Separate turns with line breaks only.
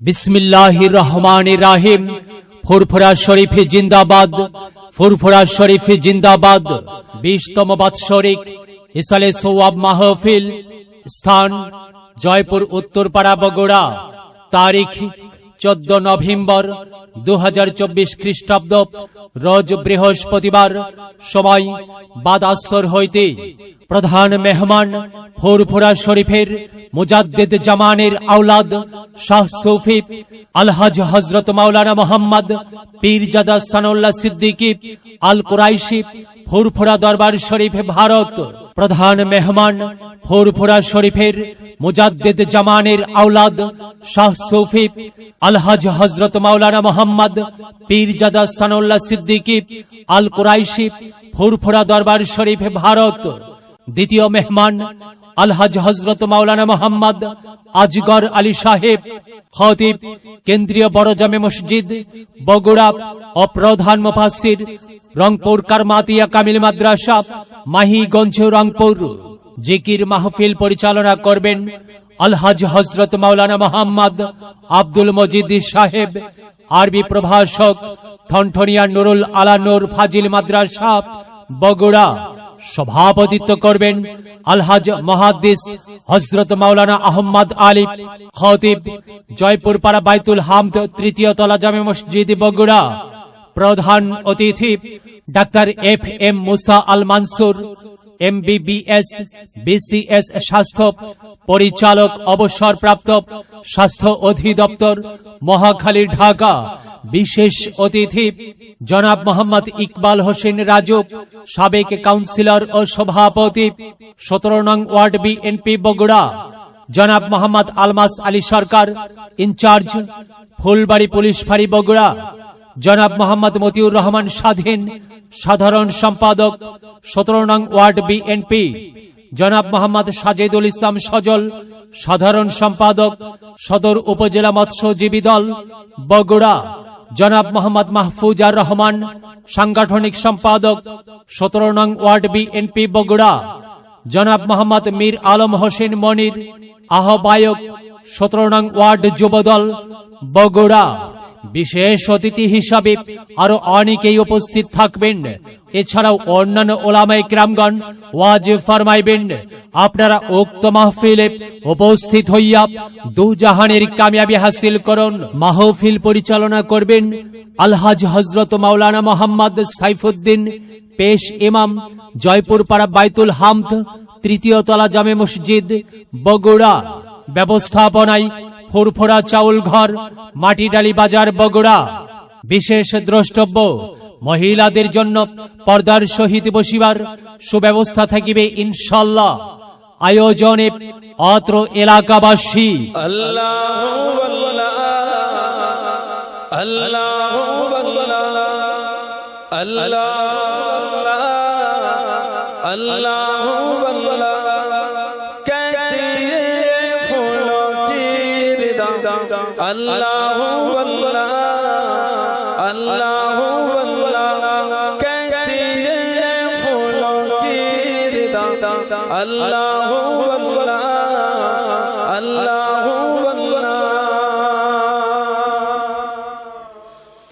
বিসমিল্লাহ রহমান রাহিম। ফুরফুরা শরীফ জিন্দাবাদ, ফুরফুরা শরীফ জিন্দাবাদ। বিশতম বাৎসরিক ইসালে সৌয়াব মাহফিল স্থান জয়পুর উত্তরপাড়া বগুড়া। তারিখ চোদ্দ নভেম্বর দু হাজার চব্বিশ খ্রিস্টাব্দ, রোজ বৃহস্পতিবার। সময় বাদাসর হইতে প্রধান মেহমান ফুরফুরা শরীফের মুজাদ্দেদ জামানের আওলাদ শাহ সৌফি আলহাজ হজরত মাওলানা মোহাম্মদ পীরজাদা সানুল্লাহ সিদ্দিকী, আল কুরাইশি ফুরফুরা দরবার শরীফ ভারত। প্রধান মেহমান ফুরফুরা শরীফের মুজাদ্দেদ জামানের আওলাদ শাহ সৌফি আলহাজ হজরত মাওলানা মোহাম্মদ পীরজাদা সানুল্লাহ সিদ্দিকী, আল কুরাইশি ফুরফুরা দরবার শরীফ ভারত। দ্বিতীয় মেহমান, আলহাজ হজরত মাওলানা মোহাম্মদ আজগর আলী সাহেব, খতিব, কেন্দ্রীয় বড় জামে মসজিদ, বগুড়া ও প্রধান মুফাসসির, রংপুর কারমাতিয়া কামিল মাদ্রাসা, মাহিগঞ্জ রংপুর। জিকির মাহফিল পরিচালনা করবেন আলহাজ হজরত মাওলানা মোহাম্মদ আব্দুল মজিদ সাহেব, আরবি প্রভাষক ঠনঠনিয়া নুরুল আলা নূর ফাজিল মাদ্রাসা, বগুড়া। সভাপতিত্ব করবেন আলহাজ মহাদ্দিস হজরত মাওলানা আহম্মদ আলী খতিব জয়পুর পাড়া বাইতুল হামদ তৃতীয় তলা জামে মসজিদ বগুড়া। প্রধান অতিথি doctor F M Musa Al Mansur M MBBS, BCS স্বাস্থ্য পরিচালক অবসরপ্রাপ্ত স্বাস্থ্য অধিদপ্তর মহাখালী, ঢাকা। বিশেষ অতিথি, জনাব মোহাম্মদ ইকবাল হোসেন রাজু, সাবেক কাউন্সিলর ও সভাপতি, সতেরো নং ওয়ার্ড বিএনপি বগুড়া, জনাব মোহাম্মদ আলমাস আলী সরকার, ইনচার্জ, ফুলবাড়ি পুলিশ ফাঁড়ি বগুড়া, জনাব মোহাম্মদ মতিউর রহমান স্বাধীন, সাধারণ সম্পাদক, সতেরো নং ওয়ার্ড বিএনপি, জনাব মোহাম্মদ সাজেদুল ইসলাম সজল, সাধারণ সম্পাদক, সদর উপজেলা মৎস্যজীবী দল, বগুড়া। জনাব মোহাম্মদ মাহফুজার রহমান, সাংগঠনিক সম্পাদক, সতেরো নং ওয়ার্ড বিএনপি বগুড়া। জনাব মোহাম্মদ মীর আলম হোসেন মনির, আহ্বায়ক, সতেরো নং ওয়ার্ড যুবদল, বগুড়া। বিশেষ অতিথি হিসাবে আরও অনেকেই উপস্থিত থাকবেন। এছাড়াও অন্যান্য ওলামাই ক্রামগণ ওয়াজ ফরমাইবেন, আপনারা উক্ত মাহফিলে উপস্থিত হইয়া দু জাহানের কামিয়াবি হাসিল করুন, মাহফিল পরিচালনা করবেন আলহাজ হজরত মাওলানা মোহাম্মদ সাইফুদ্দিন, পেশ ইমাম জয়পুর পাড়া বাইতুল হামদ, তৃতীয় তলা জামে মসজিদ, বগুড়া। ব্যবস্থাপনায় ফুরফুরা চাউল ঘর মাটিডালি বাজার, বগুড়া। বিশেষ দ্রষ্টব্য মহিলাদের জন্য পর্দার সহিত বসিবার সুব্যবস্থা থাকিবে ইনশাল্লাহ আয়োজনে অত্র এলাকাবাসী।
আল্লাহ আল্লাহ আল্লাহ है